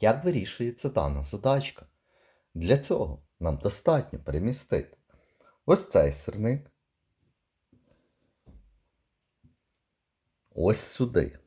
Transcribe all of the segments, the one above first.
Як вирішується дана задачка? Для цього нам достатньо перемістити ось цей сирник. Ось сюди.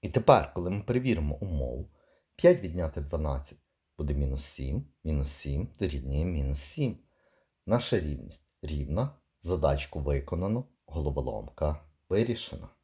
І тепер, коли ми перевіримо умову, 5 відняти 12 буде мінус 7, мінус 7 дорівнює мінус 7. Наша рівність рівна, задачку виконано, головоломка вирішена.